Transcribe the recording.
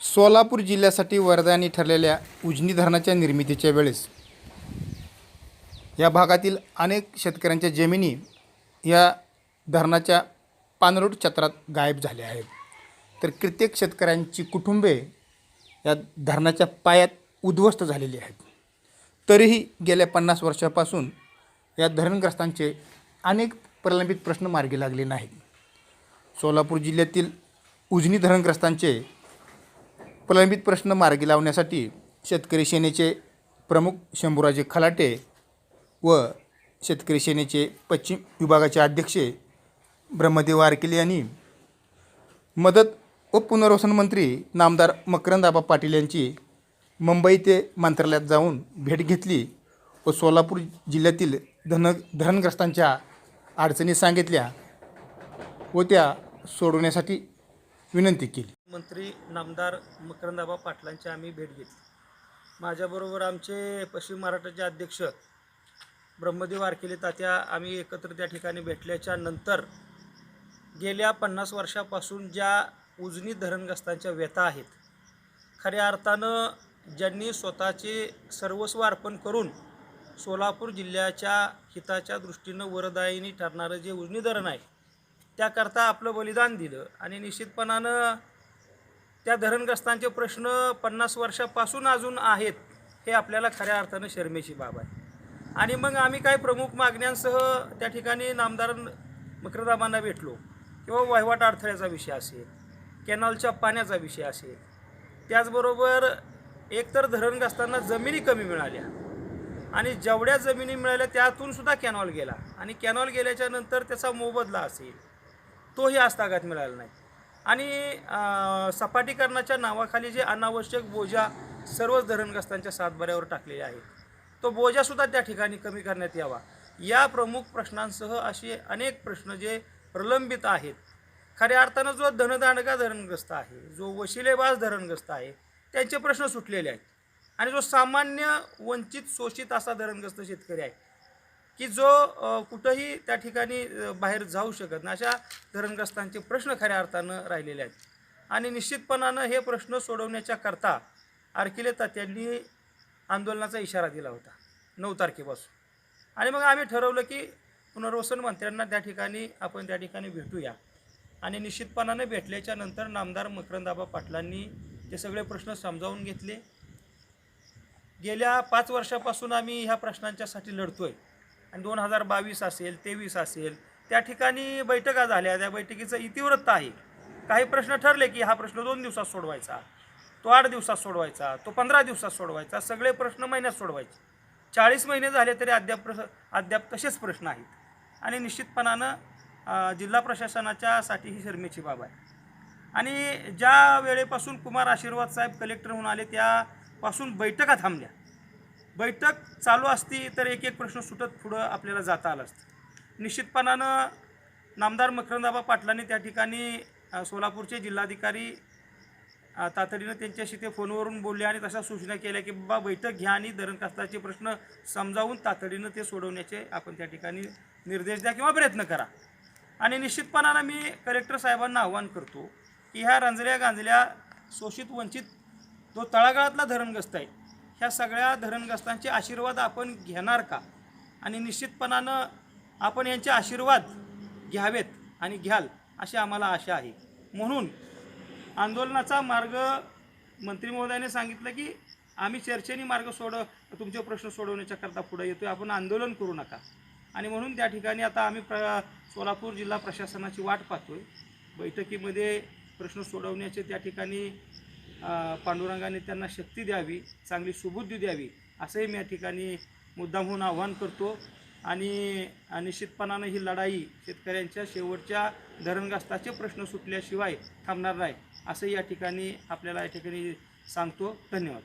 सोलापूर जिल्ह्यासाठी वरदानी ठरलेल्या उजनी धरणाच्या निर्मितीच्या वेळेस या भागातील अनेक शेतकऱ्यांच्या जमिनी या धरणाच्या पाणलोट क्षेत्रात गायब झाल्या आहेत. तर कित्येक शेतकऱ्यांची कुटुंबे या धरणाच्या पायात उद्ध्वस्त झालेली आहेत. तरीही गेल्या पन्नास वर्षापासून या धरणग्रस्तांचे अनेक प्रलंबित प्रश्न मार्गी लागले नाहीत. सोलापूर जिल्ह्यातील उजनी धरणग्रस्तांचे प्रलंबित प्रश्न मार्गी लावण्यासाठी शेतकरी सेनेचे प्रमुख शंभूराजे खलाटे व शेतकरी सेनेचे पश्चिम विभागाचे अध्यक्ष ब्रह्मदेव आरकेले यांनी मदत व पुनर्वसन मंत्री नामदार मकरंदाबा पाटील यांची मुंबई ते मंत्रालयात जाऊन भेट घेतली व सोलापूर जिल्ह्यातील धन धरणग्रस्तांच्या अडचणी सांगितल्या व त्या सोडवण्यासाठी विनंती केली. मंत्री नामदार मकरंदाबा पाटलांची आम्ही भेट घेतली. माझ्याबरोबर आमचे पश्चिम महाराष्ट्राचे अध्यक्ष ब्रह्मदेव आरकेले तात्या आम्ही एकत्र त्या ठिकाणी भेटल्याच्या नंतर गेल्या पन्नास वर्षापासून ज्या उजनी धरणग्रस्तांच्या व्यथा आहेत खऱ्या अर्थानं ज्यांनी स्वतःचे सर्वस्व अर्पण करून सोलापूर जिल्ह्याच्या हिताच्या दृष्टीनं वरदायिनी ठरणारं जे उजनी धरण आहे त्याकरता आपलं बलिदान दिलं आणि निश्चितपणानं त्या धरणग्रस्तांचे प्रश्न पन्नास वर्षापासून अजून आहेत हे आपल्याला खऱ्या अर्थानं शर्मेची बाब आहे. आणि मग आम्ही काही प्रमुख मागण्यांसह त्या ठिकाणी नामदार मकरदाबांना भेटलो. किंवा वहिवाट अडथळ्याचा विषय असेल कॅनॉलच्या पाण्याचा विषय असेल. त्याचबरोबर एकतर धरणग्रस्तांना जमिनी कमी मिळाल्या. आणि जेवढ्या जमिनी मिळाल्या त्यातून सुद्धा कॅनॉल गेला. आणि कॅनॉल गेल्याच्यानंतर त्याचा मोबदला असेल तोही आस्थागात मिळाला नाही. आणि सपाटीकरणाच्या नावाखाली जे अनावश्यक बोजा सर्वच धरणग्रस्तांच्या सातबाऱ्यावर टाकलेले आहेत तो बोजासुद्धा त्या ठिकाणी कमी करण्यात यावा. या प्रमुख प्रश्नांसह असे अनेक प्रश्न जे प्रलंबित आहेत. खऱ्या अर्थानं जो धनदांडगा धरणग्रस्त आहे जो वशिलेबाज धरणग्रस्त आहे त्यांचे प्रश्न सुटलेले आहेत. आणि जो सामान्य वंचित शोषित असा धरणग्रस्त शेतकरी आहे की जो कुठंही त्या ठिकाणी बाहेर जाऊ शकत नाही. अशा धरणग्रस्तांचे प्रश्न खऱ्या अर्थानं राहिलेले आहेत. आणि निश्चितपणानं हे प्रश्न सोडवण्याच्या करता आरकिले तात्यांनी आंदोलनाचा इशारा दिला होता नऊ तारखेपासून. आणि मग आम्ही ठरवलं की पुनर्वसन मंत्र्यांना त्या ठिकाणी आपण त्या ठिकाणी भेटूया. आणि निश्चितपणाने भेटल्याच्या नंतर नामदार मकरंदाबा पाटलांनी ते सगळे प्रश्न समजावून घेतले. गेल्या पाच वर्षापासून आम्ही ह्या प्रश्नांच्यासाठी लढतो आहे आणि दोन हजार बावीस असेल तेवीस असेल त्या ठिकाणी बैठका झाल्या त्या बैठकीचं इतिवृत्त आहे. काही प्रश्न ठरले की हा प्रश्न दोन दिवसात सोडवायचा तो आठ दिवसात सोडवायचा तो पंधरा दिवसात सोडवायचा सगळे प्रश्न महिन्यात सोडवायचे. चाळीस महिने झाले तरी अद्याप प्रश अद्याप तसेच प्रश्न आहेत. आणि निश्चितपणानं जिल्हा प्रशासनाच्या साठी ही शर्मेची बाब आहे. आणि ज्या वेळेपासून कुमार आशीर्वाद साहेब कलेक्टर होऊन आले त्यापासून बैठका थांबल्या. बैठक चालू असती तर एक एक प्रश्न सुटत पुढं आपल्याला जाता आलं असतं. निश्चितपणानं नामदार मकरंदाबा पाटलांनी त्या ठिकाणी सोलापूरचे जिल्हाधिकारी तातडीनं त्यांच्याशी ते फोनवरून बोलले आणि तशा सूचना केल्या की बाबा बैठक घ्या आणि धरणकास्ताचे प्रश्न समजावून तातडीनं ते सोडवण्याचे आपण त्या ठिकाणी निर्देश द्या किंवा प्रयत्न करा. आणि निश्चितपणानं मी कलेक्टर साहेबांना आव्हान करतो की ह्या रंजल्या गांजल्या शोषित वंचित जो तळागाळातला धरणग्रस्त आहे. ह्या सगळ्या धरणग्रस्तांचे आशीर्वाद आपण घेणार का? आणि निश्चितपणानं आपण यांचे आशीर्वाद घ्यावेत आणि घ्याल अशी आम्हाला आशा आहे. म्हणून आंदोलनाचा मार्ग मंत्री महोदयाने सांगितलं की आम्ही चर्चेने मार्ग सोड तुमचे प्रश्न सोडवण्याच्या करता पुढे आहे आपण आंदोलन करू नका. आणि म्हणून त्या ठिकाणी आता आम्ही प्र सोलापूर जिल्हा प्रशासनाची वाट पाहतोय. बैठकीमध्ये प्रश्न सोडवण्याचे त्या ठिकाणी पांडुरंगाने त्यांना शक्ती द्यावी चांगली सुबुद्धी द्यावी असंही मी या ठिकाणी मुद्दामहून आव्हान करतो. आणि निश्चितपणानं ही लढाई शेतकऱ्यांच्या शेवटच्या धरणग्रस्ताचे प्रश्न सुटल्याशिवाय थांबणार नाही असंही या ठिकाणी आपल्याला या ठिकाणी सांगतो. धन्यवाद.